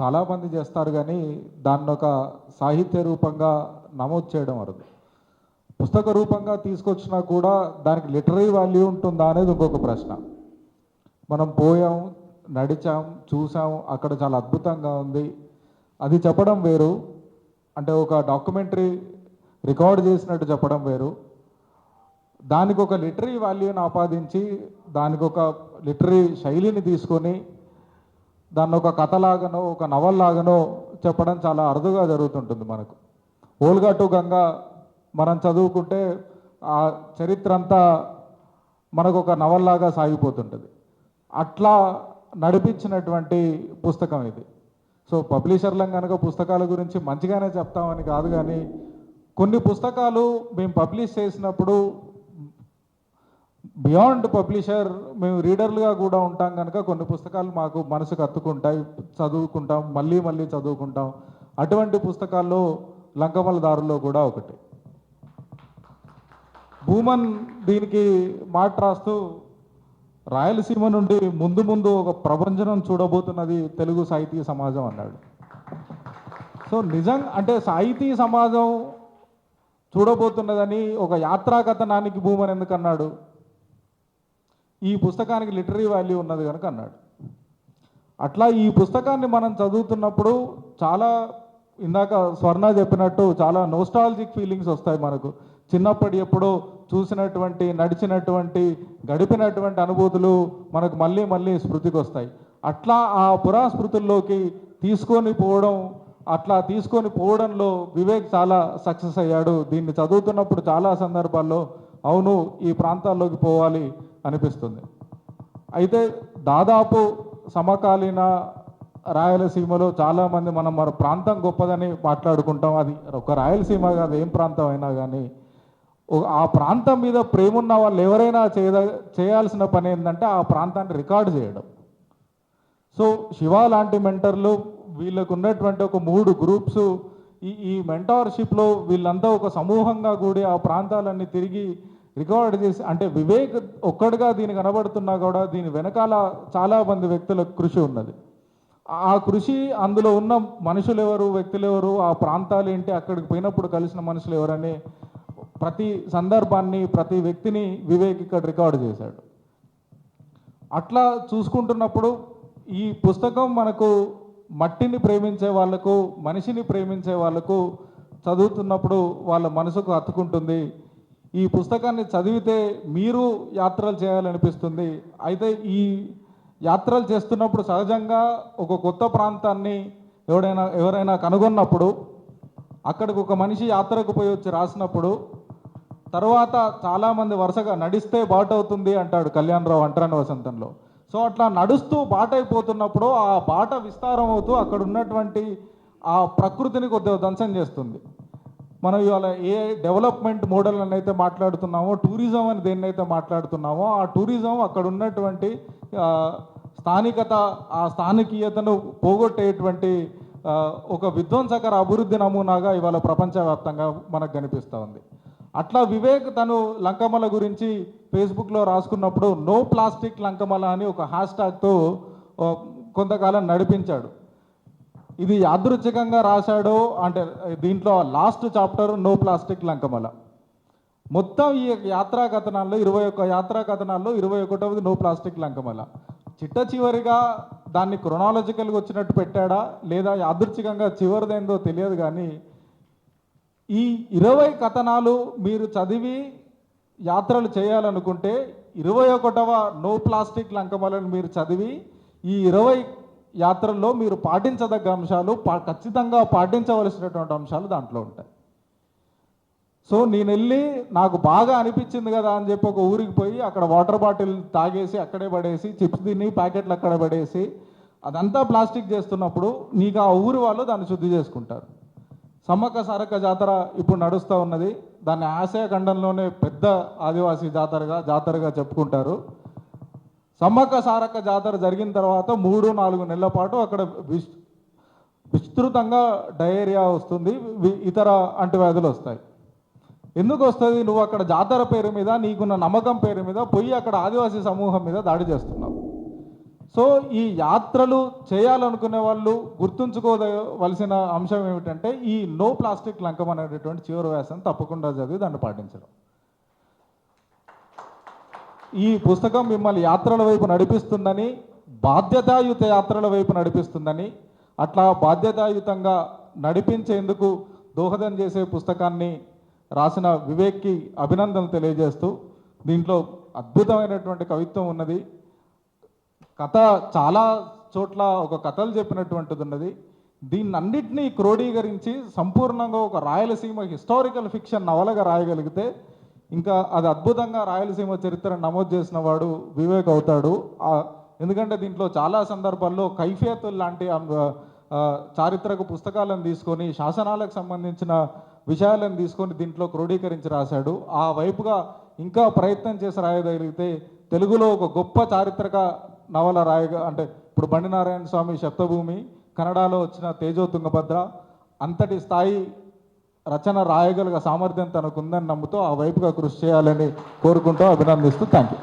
చాలామంది చేస్తారు కానీ దాన్ని ఒక సాహిత్య రూపంగా నమోదు చేయడం వరకు పుస్తక రూపంగా తీసుకొచ్చినా కూడా దానికి లిటరీ వాల్యూ ఉంటుందా అనేది ఇంకొక ప్రశ్న. మనం పోయాం నడిచాం చూసాం అక్కడ చాలా అద్భుతంగా ఉంది. అది చెప్పడం వేరు. అంటే ఒక డాక్యుమెంటరీ రికార్డ్ చేసినట్టు చెప్పడం వేరు. దానికి ఒక లిటరీ వాల్యూని ఆపాదించి దానికి ఒక లిటరీ శైలిని తీసుకొని దాన్ని ఒక కథలాగానో ఒక నవల్లాగానో చెప్పడం చాలా అరుదుగా జరుగుతుంటుంది మనకు. ఓల్గాటు గంగా మనం చదువుకుంటే ఆ చరిత్ర అంతా మనకు ఒక నవల్లాగా సాగిపోతుంటుంది. అట్లా నడిపించినటువంటి పుస్తకం ఇది. సో పబ్లిషర్లం కనుక పుస్తకాల గురించి మంచిగానే చెప్తామని కాదు కానీ కొన్ని పుస్తకాలు మేము పబ్లిష్ చేసినప్పుడు బియాండ్ పబ్లిషర్ మేము రీడర్లుగా కూడా ఉంటాం కనుక కొన్ని పుస్తకాలు మాకు మనసుకు అత్తుకుంటాయి. చదువుకుంటాం మళ్ళీ మళ్ళీ చదువుకుంటాం. అటువంటి పుస్తకాల్లో లంకమల దారుల్లో కూడా ఒకటి. భూమన్ దీనికి మాట రాస్తూ రాయలసీమ నుండి ముందు ముందు ఒక ప్రపంచనం చూడబోతున్నది తెలుగు సాహితీ సమాజం అన్నాడు. సో నిజం అంటే సాహితీ సమాజం చూడబోతున్నదని ఒక యాత్రా కథనానికి భూమన్ ఎందుకన్నాడు ఈ పుస్తకానికి లిటరీ వాల్యూ ఉన్నది కనుక అన్నాడు. అట్లా ఈ పుస్తకాన్ని మనం చదువుతున్నప్పుడు చాలా ఇందాక స్వర్ణ చెప్పినట్టు చాలా నోస్టాలజిక్ ఫీలింగ్స్ వస్తాయి మనకు. చిన్నప్పటి ఎప్పుడో చూసినటువంటి నడిచినటువంటి గడిపినటువంటి అనుభూతులు మనకు మళ్ళీ మళ్ళీ స్మృతికి వస్తాయి అట్లా ఆ పురాస్మృతుల్లోకి తీసుకొని పోవడం అట్లా తీసుకొని పోవడంలో వివేక్ చాలా సక్సెస్ అయ్యాడు. దీన్ని చదువుతున్నప్పుడు చాలా సందర్భాల్లో అవును ఈ ప్రాంతాల్లోకి పోవాలి అనిపిస్తుంది. అయితే దాదాపు సమకాలీన రాయలసీమలో చాలామంది మనం మన ప్రాంతం గొప్పదని మాట్లాడుకుంటాం. అది ఒక రాయలసీమ కాదు ఏం ప్రాంతం అయినా కానీ ఆ ప్రాంతం మీద ప్రేమున్న వాళ్ళు ఎవరైనా చేయ చేయాల్సిన పని ఏంటంటే ఆ ప్రాంతాన్ని రికార్డు చేయడం. సో శివ లాంటి మెంటర్లు వీళ్ళకు ఉన్నటువంటి ఒక మూడు గ్రూప్స్ ఈ ఈ మెంటార్షిప్లో వీళ్ళంతా ఒక సమూహంగా కూడి ఆ ప్రాంతాలన్నీ తిరిగి రికార్డ్ చేసి అంటే వివేక్ ఒక్కడిగా దీని కనబడుతున్నా కూడా దీని వెనకాల చాలా మంది వ్యక్తుల కృషి ఉన్నది. ఆ కృషి అందులో ఉన్న మనుషులు ఎవరు వ్యక్తులు ఎవరు ఆ ప్రాంతాలు ఏంటి అక్కడికి పోయినప్పుడు కలిసిన మనుషులు ఎవరని ప్రతి సందర్భాన్ని ప్రతి వ్యక్తిని వివేక్ ఇక్కడ రికార్డు చేశాడు. అట్లా చూసుకుంటున్నప్పుడు ఈ పుస్తకం మనకు మట్టిని ప్రేమించే వాళ్ళకు మనిషిని ప్రేమించే వాళ్ళకు చదువుతున్నప్పుడు వాళ్ళ మనసుకు హత్తుకుంటుంది. ఈ పుస్తకాన్ని చదివితే మీరు యాత్రలు చేయాలనిపిస్తుంది. అయితే ఈ యాత్రలు చేస్తున్నప్పుడు సహజంగా ఒక కొత్త ప్రాంతాన్ని ఎవడైనా ఎవరైనా కనుగొన్నప్పుడు అక్కడికి ఒక మనిషి యాత్రకు పోయి వచ్చి రాసినప్పుడు తర్వాత చాలామంది వరుసగా నడిస్తే బాట అవుతుంది అంటాడు కళ్యాణరావు అంటరాని వసంతంలో. సో అట్లా నడుస్తూ బాట అయిపోతున్నప్పుడు ఆ బాట విస్తారం అవుతూ అక్కడ ఉన్నటువంటి ఆ ప్రకృతిని కొద్దిగా ధ్వంసం చేస్తుంది. మనం ఇవాళ ఏ డెవలప్మెంట్ మోడల్ అని అయితే మాట్లాడుతున్నామో టూరిజం అని దేన్నైతే మాట్లాడుతున్నామో ఆ టూరిజం అక్కడ ఉన్నటువంటి స్థానికత ఆ స్థానికీయతను పోగొట్టేటువంటి ఒక విధ్వంసకర అభివృద్ధి నమూనాగా ఇవాళ ప్రపంచవ్యాప్తంగా మనకు కనిపిస్తూ ఉంది. అట్లా వివేక్ తను లంకమల గురించి ఫేస్బుక్లో రాసుకున్నప్పుడు నో ప్లాస్టిక్ లంకమల అని ఒక హ్యాష్ ట్యాగ్తో కొంతకాలం నడిపించాడు. ఇది యాదృచ్ఛికంగా రాశాడో అంటే దీంట్లో last chapter no plastic Lankamala. మొత్తం ఈ యాత్రా కథనాల్లో ఇరవై ఒక్క యాత్రా కథనాల్లో ఇరవై ఒకటవది నో ప్లాస్టిక్ లంకమల. చిట్ట చివరిగా దాన్ని క్రొనాలజికల్గా వచ్చినట్టు పెట్టాడా? లేదా యాదృచ్ఛికంగా చివరిదేందో తెలియదు కానీ ఈ ఇరవై కథనాలు మీరు చదివి యాత్రలు చేయాలనుకుంటే ఇరవై ఒకటవ నో ప్లాస్టిక్ లంకమలను మీరు చదివి ఈ ఇరవై యాత్రల్లో మీరు పాటించదగ్గ అంశాలు పా ఖచ్చితంగా పాటించవలసినటువంటి అంశాలు దాంట్లో ఉంటాయి. సో నేను వెళ్ళి నాకు బాగా అనిపించింది కదా అని చెప్పి ఒక ఊరికి పోయి అక్కడ వాటర్ బాటిల్ తాగేసి అక్కడే పడేసి చిప్స్ తిని ప్యాకెట్లు అక్కడ పడేసి అదంతా ప్లాస్టిక్ చేస్తున్నప్పుడు నీకు ఆ ఊరి వాళ్ళు దాన్ని శుద్ధి చేసుకుంటారు. సమ్మక్క సారక్క జాతర ఇప్పుడు నడుస్తూ ఉన్నది. దాన్ని ఆశయ ఖండంలోనే పెద్ద ఆదివాసీ జాతరగా జాతరగా చెప్పుకుంటారు. సమ్మక్క సారక్క జాతర జరిగిన తర్వాత మూడు నాలుగు నెలల పాటు అక్కడ విస్ విస్తృతంగా డయేరియా వస్తుంది ఇతర అంటువ్యాధులు వస్తాయి. ఎందుకు వస్తుంది? నువ్వు అక్కడ జాతర పేరు మీద నీకున్న నమ్మకం పేరు మీద పోయి అక్కడ ఆదివాసీ సమూహం మీద దాడి చేస్తున్నావు. సో ఈ యాత్రలు చేయాలనుకునే వాళ్ళు గుర్తుంచుకోవలసిన అంశం ఏమిటంటే ఈ నో ప్లాస్టిక్ లంకం అనేటటువంటి చివరి వ్యాసం తప్పకుండా చదివి దాన్ని పాటించడం. ఈ పుస్తకం మిమ్మల్ని యాత్రల వైపు నడిపిస్తుందని బాధ్యతాయుత యాత్రల వైపు నడిపిస్తుందని అట్లా బాధ్యతాయుతంగా నడిపించేందుకు దోహదం చేసే పుస్తకాన్ని రాసిన వివేక్కి అభినందనలు తెలియజేస్తూ దీంట్లో అద్భుతమైనటువంటి కవిత్వం ఉన్నది. కథ చాలా చోట్ల ఒక కథలు చెప్పినటువంటిది ఉన్నది దీన్నన్నింటినీ క్రోడీకరించి సంపూర్ణంగా ఒక రాయలసీమ హిస్టారికల్ ఫిక్షన్ నవలగా రాయగలిగితే ఇంకా అది అద్భుతంగా రాయలసీమ చరిత్ర నమోదు చేసిన వాడు వివేక్ అవుతాడు. ఎందుకంటే దీంట్లో చాలా సందర్భాల్లో కైఫియతులు లాంటి చారిత్రక పుస్తకాలను తీసుకొని శాసనాలకు సంబంధించిన విషయాలను తీసుకొని దీంట్లో క్రోడీకరించి రాశాడు. ఆ వైపుగా ఇంకా ప్రయత్నం చేసి రాయగలిగితే తెలుగులో ఒక గొప్ప చారిత్రక నవల రాయగా అంటే ఇప్పుడు బండినారాయణ స్వామి శబ్దభూమి కన్నడలో వచ్చిన తేజో తుంగభద్ర అంతటి స్థాయి రచన రాయగలిగే సామర్థ్యం తనకుందని నమ్ముతూ ఆ వైపుగా కృషి చేయాలని కోరుకుంటూ అభినందిస్తూ థ్యాంక్ యూ